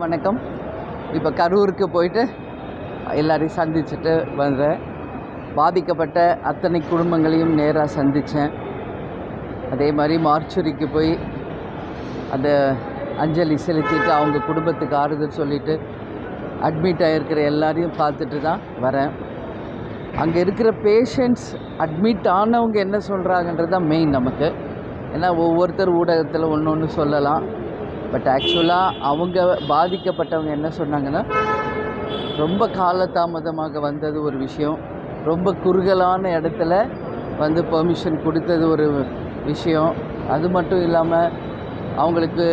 வணக்கம். இப்போ கரூருக்கு போயிட்டு எல்லாரையும் சந்திச்சுட்டு வந்தேன். பாதிக்கப்பட்ட அத்தனை குடும்பங்களையும் நேராக சந்தித்தேன் அதே மாதிரி மார்ச்சுரிக்கு போய் அந்த அஞ்சலி செலுத்திட்டு அவங்க குடும்பத்துக்கு ஆறுதல் சொல்லிட்டு அட்மிட் ஆகிருக்கிற எல்லாரையும் பார்த்துட்டு தான் வரேன். அங்கே இருக்கிற பேஷண்ட்ஸ் அட்மிட் ஆனவங்க என்ன சொல்கிறாங்கன்றது தான் மெயின் நமக்கு. ஏன்னா ஒவ்வொருத்தர் ஊடகத்தில் ஒன்று ஒன்று சொல்லலாம். பட் ஆக்சுவலாக அவங்க பாதிக்கப்பட்டவங்க என்ன சொன்னாங்கன்னா ரொம்ப காலதாமதமாக வந்தது ஒரு விஷயம். ரொம்ப குறுகலான இடத்துல வந்து பெர்மிஷன் கொடுத்தது ஒரு விஷயம். அது மட்டும் இல்லாமல் அவங்களுக்கு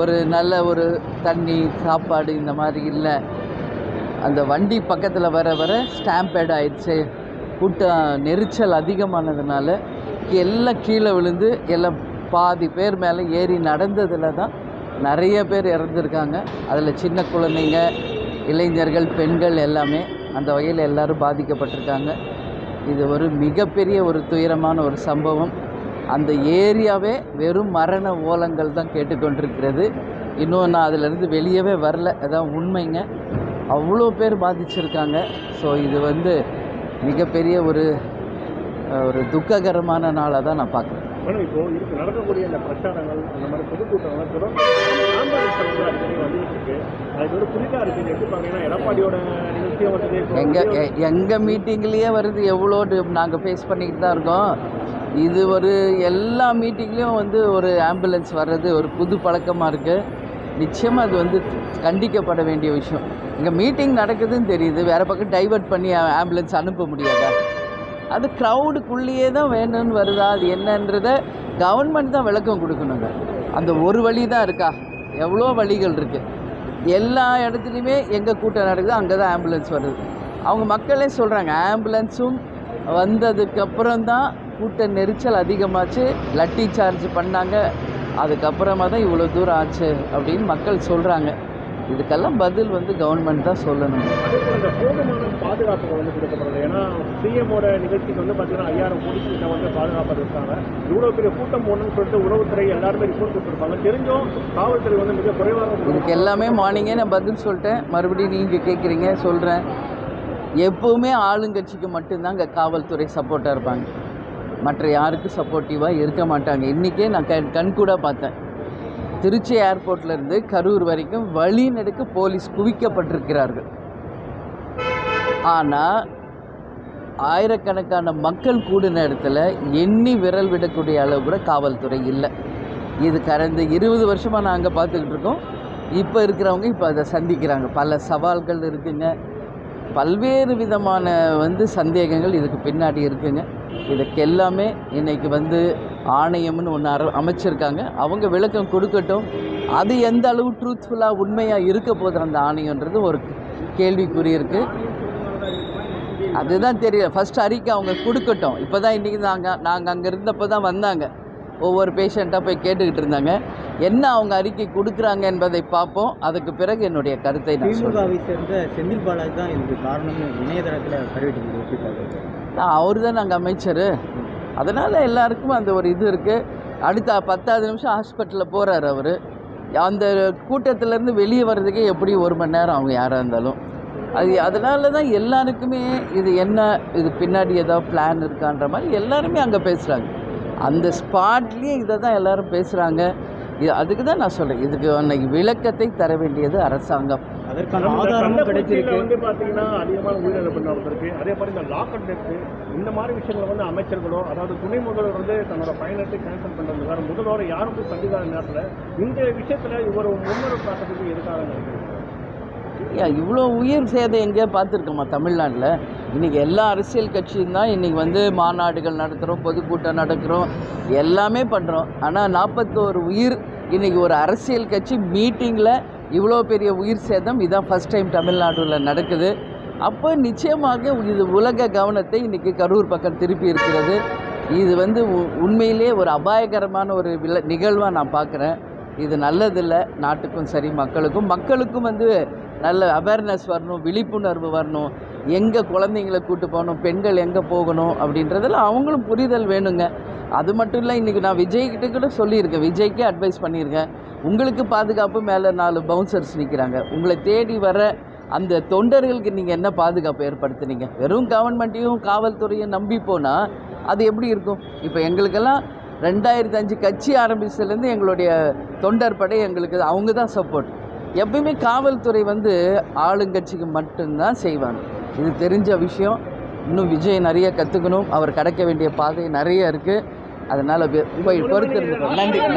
ஒரு நல்ல ஒரு தண்ணி சாப்பாடு இந்த மாதிரி இல்லை. அந்த வண்டி பக்கத்தில் வர வர ஸ்டாம்பேட் ஆயிடுச்சு. கூட்டம் நெரிச்சல் அதிகமானதுனால எல்லாம் கீழே விழுந்து எல்லாம் பாதி பேர் மேலே ஏறி நடந்ததில் தான் நிறைய பேர் இறந்துருக்காங்க. அதில் சின்ன குழந்தைங்க இளைஞர்கள் பெண்கள் எல்லாமே அந்த வகையில் எல்லாரும் பாதிக்கப்பட்டிருக்காங்க. இது ஒரு மிகப்பெரிய ஒரு துயரமான ஒரு சம்பவம். அந்த ஏரியாவே வெறும் மரண ஓலங்கள் தான் கேட்டுக்கொண்டிருக்கிறது. இன்னும் நான் அதிலிருந்து வெளியவே வரல. அதான் உண்மைங்க. அவ்வளோ பேர் பாதிச்சிருக்காங்க. ஸோ இது வந்து மிகப்பெரிய ஒரு ஒரு துக்ககரமான நாளாக தான் நான் பார்க்குறேன். மேடம் இப்போ இதுக்கு நடக்கக்கூடிய இந்த பிரச்சாரங்கள் அந்த மாதிரி பொதுக்கூட்டங்கள் தொடர்ந்து எங்கள் எங்கள் மீட்டிங்லேயே வருது. எவ்வளோ நாங்கள் ஃபேஸ் பண்ணிக்கிட்டு தான் இருக்கோம். இது ஒரு எல்லா மீட்டிங்லேயும் வந்து ஒரு ஆம்புலன்ஸ் வர்றது ஒரு புது பழக்கமாக இருக்குது நிச்சயமாக அது வந்து கண்டிக்கப்பட வேண்டிய விஷயம். இங்கே மீட்டிங் நடக்குதுன்னு தெரியுது. வேறு பக்கம் டைவர்ட் பண்ணி ஆம்புலன்ஸ் அனுப்ப முடியாதா? அது க்ரௌடுக்குள்ளேயே தான் வேணும்னு வருதா? அது என்னன்றத கவர்மெண்ட் தான் விளக்கம் கொடுக்கணுங்க. அந்த ஒரு வழி தான் இருக்கா? எவ்வளோ வழிகள் இருக்குது எல்லா இடத்துலையுமே எங்கே கூட்டம் நடக்குதோ அங்கே தான் ஆம்புலன்ஸ் வருது. அவங்க மக்களே சொல்கிறாங்க ஆம்புலன்ஸும் வந்ததுக்கப்புறம் தான் கூட்ட நெரிச்சல் அதிகமாச்சு. லட்டி சார்ஜ் பண்ணாங்க. அதுக்கப்புறமா தான் இவ்வளோ தூரம் ஆச்சு அப்படின்னு மக்கள் சொல்கிறாங்க இதுக்கெல்லாம் பதில் வந்து கவர்மெண்ட் தான் சொல்லணும். பாதுகாப்புகள் வந்து கொடுக்கப்படுறது ஏன்னா சிஎமோட நிகழ்ச்சிக்கு வந்து பார்த்தீங்கன்னா ஐயாயிரம் கோடிக்கு கிட்ட வந்து பாதுகாப்பு இருக்காங்க இவ்வளோ பெரிய கூட்டம் போகணும்னு சொல்லிட்டு உளவுத்துறை எல்லாருமே ரிப்போர்ட் கொடுத்துருப்பாங்க. தெரிஞ்சும் காவல்துறை வந்து மிக குறைவாக இதுக்கு எல்லாமே மார்னிங்கே நான் பதில் சொல்லிட்டேன். மறுபடியும் நீங்கள் கேட்குறீங்க சொல்கிறேன் எப்போவுமே ஆளுங்கட்சிக்கு மட்டும்தான் இங்கே காவல்துறை சப்போர்ட்டாக இருப்பாங்க. மற்ற யாருக்கும் சப்போர்ட்டிவாக இருக்க மாட்டாங்க. இன்றைக்கே நான் கண் கண்கூட பார்த்தேன். திருச்சி ஏர்போர்ட்லேருந்து கரூர் வரைக்கும் வழி நெடுக்க போலீஸ் குவிக்கப்பட்டிருக்கிறார்கள். ஆனால் ஆயிரக்கணக்கான மக்கள் கூடின இடத்துல எண்ணி விரல் விடக்கூடிய அளவு கூட காவல்துறை இல்லை. இது கடந்த இருபது வருஷமாக நாங்கள் பார்த்துக்கிட்டு இருக்கோம். இப்போ இருக்கிறவங்க இப்போ அதை சந்திக்கிறாங்க. பல சவால்கள் இருக்குங்க. பல்வேறு விதமான வந்து சந்தேகங்கள் இதுக்கு பின்னாடி இருக்குங்க. இதுக்கு எல்லாமே வந்து ஆணையம்னு ஒன்று அர அமைச்சிருக்காங்க. அவங்க விளக்கம் கொடுக்கட்டும். அது எந்த அளவு ட்ரூத்ஃபுல்லாக உண்மையாக இருக்க போகுது அந்த ஆணையன்றது ஒரு கேள்விக்குறி இருக்குது அதுதான் தெரியல. ஃபர்ஸ்ட் அறிக்கை அவங்க கொடுக்கட்டும். இப்போ தான் இன்றைக்கி நாங்கள் நாங்கள் அங்கே இருந்தப்போ தான் வந்தாங்க. ஒவ்வொரு பேஷண்ட்டாக போய் கேட்டுக்கிட்டு இருந்தாங்க. என்ன அவங்க அறிக்கை கொடுக்குறாங்க என்பதை பார்ப்போம். அதுக்கு பிறகு என்னுடைய கருத்தை நான் திமுகவை சேர்ந்த செந்தில் பாலாஜி தான் இதுக்கு காரணம்னு இணையதளத்தில் பதிவிட்டு அவர் தான் நாங்கள் அமைச்சர். அதனால் எல்லாருக்கும் அந்த ஒரு இது இருக்குது அடுத்த பத்தாவது நிமிஷம் ஹாஸ்பிட்டலில் போகிறார் அவர். அந்த கூட்டத்திலேருந்து வெளியே வர்றதுக்கே எப்படி ஒரு மணி நேரம் அவங்க யாராக இருந்தாலும். அது அதனால தான் எல்லாருக்குமே இது என்ன இது பின்னாடி ஏதாவது பிளான் இருக்கான்ற மாதிரி எல்லாருமே அங்கே பேசுகிறாங்க அந்த ஸ்பாட்லேயே இதை தான் எல்லோரும் பேசுகிறாங்க இது அதுக்கு தான் நான் சொல்கிறேன் இதுக்கு அன்னைக்கு விளக்கத்தை தர வேண்டியது அரசாங்கம். அதற்கான ஆதாரமும் கிடைச்சிருக்கு. வந்து பார்த்தீங்கன்னா அதிகமான உயிரிழப்பு நடந்திருக்கு அதே மாதிரி இந்த லாக் அண்ட் டெத்து இந்த மாதிரி விஷயங்களை வந்து அமைச்சர்களோ அதாவது துணை முதல்வர் வந்து தன்னோட பயணத்தை கேன்சல் பண்ணுறது வேறு முதல்வர் யாரும் போய் சந்திக்காத நேரத்தில் இந்த விஷயத்தில் இவர் முன்னெடுப்பு காட்டுறதுக்கு எதுக்காக நினைக்கிறீங்க? ஏன் இவ்வளோ உயிர் சேதம் எங்கேயோ பார்த்துருக்கோமா தமிழ்நாட்டில்? இன்றைக்கி எல்லா அரசியல் கட்சியும் தான் இன்றைக்கி வந்து மாநாடுகள் நடத்துகிறோம் பொதுக்கூட்டம் நடக்கிறோம் எல்லாமே பண்ணுறோம் ஆனால் நாற்பத்தோரு உயிர் இன்றைக்கி ஒரு அரசியல் கட்சி மீட்டிங்கில் இவ்வளோ பெரிய உயிர் சேதம் இதான் ஃபஸ்ட் டைம் தமிழ்நாட்டில் நடக்குது. அப்போ நிச்சயமாக இது உலக கவனத்தை இன்றைக்கி கரூர் பக்கம் திருப்பி இருக்கிறது. இது வந்து உ- உண்மையிலேயே ஒரு அபாயகரமான ஒரு வில நிகழ்வாக நான் பார்க்குறேன் இது நல்லதில்லை நாட்டுக்கும் சரி மக்களுக்கும். மக்களுக்கும் வந்து நல்ல அவேர்னஸ் வரணும் விழிப்புணர்வு வரணும். எங்கே குழந்தைங்கள கூட்டு போகணும் பெண்கள் எங்கே போகணும் அப்படின்றதெல்லாம் அவங்களும் புரிதல் வேணுங்க. அது மட்டும் இல்லை இன்றைக்கி நான் விஜய்கிட்ட கூட சொல்லியிருக்கேன். விஜய்க்கே அட்வைஸ் பண்ணியிருக்கேன். உங்களுக்கு பாதுகாப்பு மேலே நாலு பவுன்சர்ஸ் நிற்கிறாங்க உங்களை தேடி வர அந்த தொண்டர்களுக்கு நீங்கள் என்ன பாதுகாப்பு ஏற்படுத்துனீங்க? வெறும் கவர்மெண்ட்டையும் காவல்துறையும் நம்பி போனால் அது எப்படி இருக்கும்? இப்போ எங்களுக்கெல்லாம் ரெண்டாயிரத்தி அஞ்சு கட்சி ஆரம்பிச்சதுலேருந்து எங்களுடைய தொண்டர் படை எங்களுக்கு அவங்க தான் சப்போர்ட் எப்பயுமே காவல்துறை வந்து ஆளுங்கட்சிக்கு மட்டும்தான் செய்வாங்க. இது தெரிஞ்ச விஷயம். இன்னும் விஜய் நிறைய கற்றுக்கணும் அவர் கடக்க வேண்டிய பாதை நிறைய இருக்குது அதனால் பொறுத்திருந்து நன்றி